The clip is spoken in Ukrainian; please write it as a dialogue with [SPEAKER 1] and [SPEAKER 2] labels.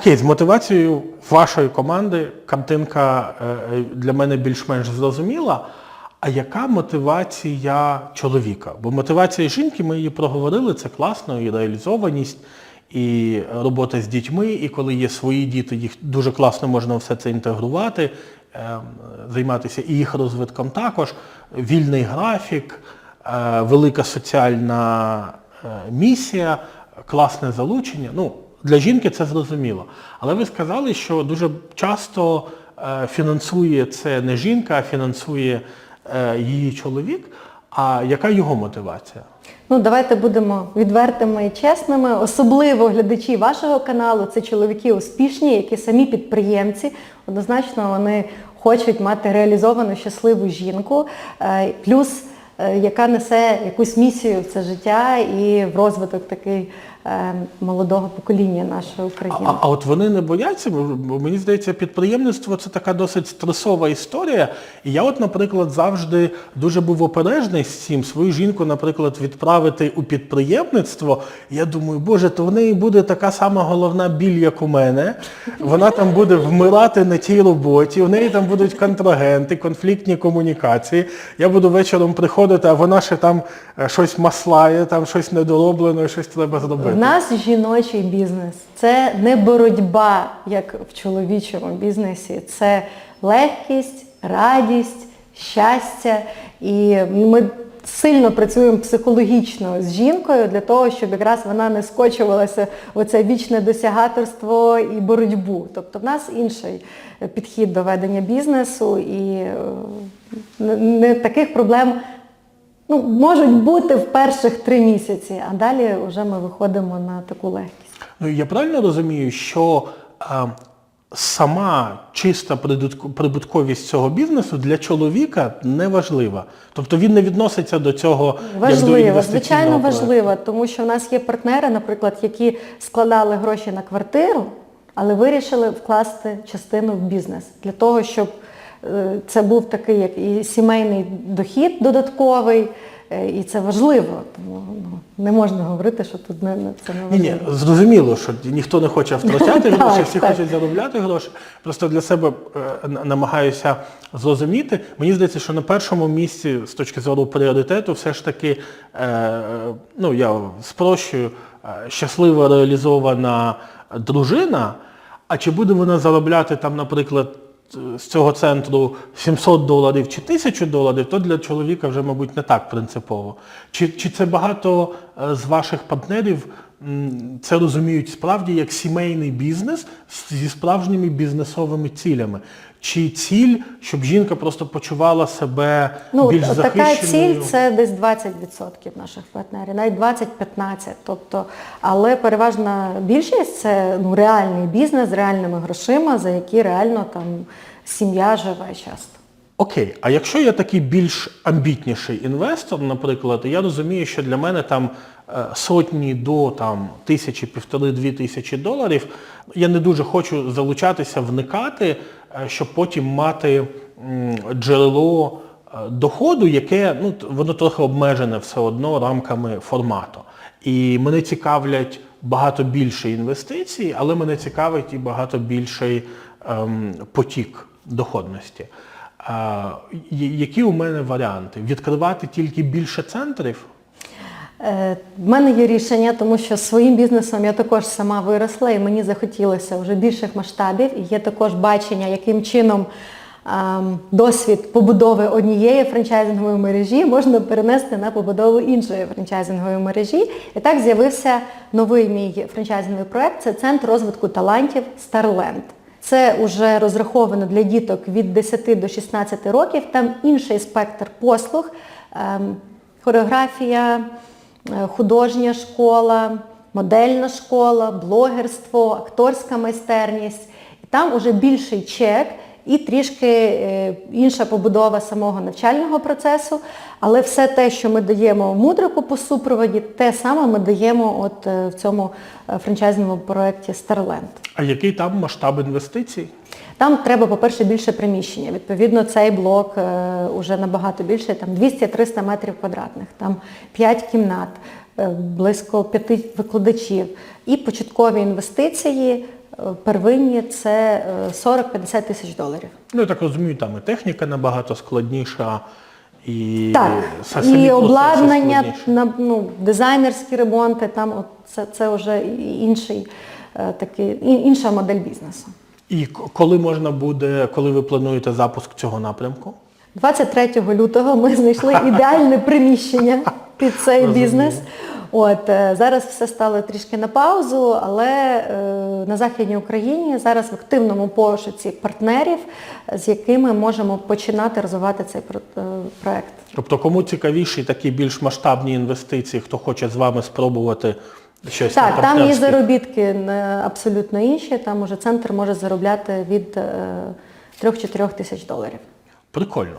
[SPEAKER 1] Окей, з мотивацією вашої команди картинка е, е, для мене більш-менш зрозуміла. А яка мотивація чоловіка? Бо мотивація жінки, ми її проговорили, це класно, і реалізованість, і робота з дітьми, і коли є свої діти, їх дуже класно можна все це інтегрувати, е, займатися і їх розвитком також, вільний графік, велика соціальна місія, класне залучення. Ну, для жінки це зрозуміло. Але ви сказали, що дуже часто е, фінансує це не жінка, а фінансує е, її чоловік. А яка його мотивація?
[SPEAKER 2] Ну, давайте будемо відвертими і чесними. Особливо глядачі вашого каналу це чоловіки успішні, які самі підприємці. Однозначно вони хочуть мати реалізовану щасливу жінку, е, плюс яка несе якусь місію в це життя і в розвиток такий молодого покоління нашої України.
[SPEAKER 1] А, а от вони не бояться, бо мені здається, підприємництво це така досить стресова історія. І я, от, наприклад, завжди дуже був опережний з цим. Свою жінку, наприклад, відправити у підприємництво. Я думаю, боже, то в неї буде така сама головна біль, як у мене. Вона там буде вмирати на тій роботі, у неї там будуть контрагенти, конфліктні комунікації. Я буду вечором приходити, а вона ще там е, щось маслає, там щось недороблено, щось треба зробити.
[SPEAKER 2] Нас жіночий бізнес. Це не боротьба, як в чоловічому бізнесі. Це легкість, радість, щастя. І ми сильно працюємо психологічно з жінкою для того, щоб якраз вона не скочувалася в оце вічне досягаторство і боротьбу. Тобто в нас інший підхід до ведення бізнесу і е, не таких проблем ну, можуть бути в перших три місяці, а далі вже ми виходимо на таку легкість.
[SPEAKER 1] Ну, я правильно розумію, що е, сама чиста прибутковість цього бізнесу для чоловіка не важлива. Тобто він не відноситься до цього як до
[SPEAKER 2] звичайно важливо, тому що в нас є партнери, наприклад, які складали гроші на квартиру, але вирішили вкласти частину в бізнес для того, щоб це був такий як і сімейний дохід додатковий, е, і це важливо. Тому ну, не можна говорити, що тут не, не- це не важливо.
[SPEAKER 1] ні, зрозуміло, що ніхто не хоче втрачати гроші, всі
[SPEAKER 2] так.
[SPEAKER 1] хочуть заробляти гроші. Просто для себе е, намагаюся зрозуміти. Мені здається, що на першому місці з точки зору пріоритету все ж таки, е, ну я спрощую, е, щаслива реалізована дружина, а чи буде вона заробляти там, наприклад, з цього центру 700 доларів чи 1000 доларів, то для чоловіка вже, мабуть, не так принципово. Чи, чи це багато е, з ваших партнерів це розуміють справді як сімейний бізнес зі справжніми бізнесовими цілями? Чи ціль, щоб жінка просто почувала себе
[SPEAKER 2] Ну,
[SPEAKER 1] більш
[SPEAKER 2] така ціль це десь 20% наших партнерів, навіть 20-15%. Тобто, але переважна більшість це ну, реальний бізнес з реальними грошима, за які реально там сім'я живе часто.
[SPEAKER 1] Окей, а якщо я такий більш амбітніший інвестор, наприклад, я розумію, що для мене там е, сотні до там, тисячі, півтори-дві тисячі доларів, я не дуже хочу залучатися, вникати, е, щоб потім мати джерело е, доходу, яке ну, воно трохи обмежене все одно рамками формату. І мене цікавлять багато більше інвестицій, але мене цікавить і багато більший ем, потік доходності. Які у мене варіанти? Відкривати тільки більше центрів?
[SPEAKER 2] Е, В мене є рішення, тому що своїм бізнесом я також сама виросла і мені захотілося вже більших масштабів. І є також бачення, яким чином ем, досвід побудови однієї франчайзингової мережі можна перенести на побудову іншої франчайзингової мережі. І так з'явився новий мій франчайзинговий проект. Це центр розвитку талантів Starland. Це вже розраховано для діток від 10 до 16 років. Там інший спектр послуг, ем, хореографія, е, художня школа, модельна школа, блогерство, акторська майстерність. Там вже більший чек і трішки е, інша побудова самого навчального процесу. Але все те, що ми даємо в мудрику по супроводі, те саме ми даємо от е, в цьому е, франчайзному проєкті Starland.
[SPEAKER 1] А який там масштаб інвестицій?
[SPEAKER 2] Там треба, по-перше, більше приміщення. Відповідно, цей блок е, уже набагато більше, там 200-300 метрів квадратних, там 5 кімнат, близько 5 викладачів. І початкові інвестиції первинні це е, 40-50 тисяч доларів.
[SPEAKER 1] Ну, я так розумію, там і техніка набагато складніша, і
[SPEAKER 2] Так, і обладнання, на, ну, дизайнерські ремонти, там от це, це вже інший, е, такий, інша модель бізнесу.
[SPEAKER 1] І коли можна буде, коли ви плануєте запуск цього напрямку?
[SPEAKER 2] 23 лютого ми знайшли ідеальне приміщення під цей бізнес. От е, зараз все стало трішки на паузу, але е, на Західній Україні зараз в активному пошуці партнерів, з якими можемо починати розвивати цей е, проект.
[SPEAKER 1] Тобто, кому цікавіші такі більш масштабні інвестиції, хто хоче з вами спробувати щось
[SPEAKER 2] Так, там є заробітки е, абсолютно інші. Там уже центр може заробляти від 3-4 тисяч доларів.
[SPEAKER 1] Прикольно.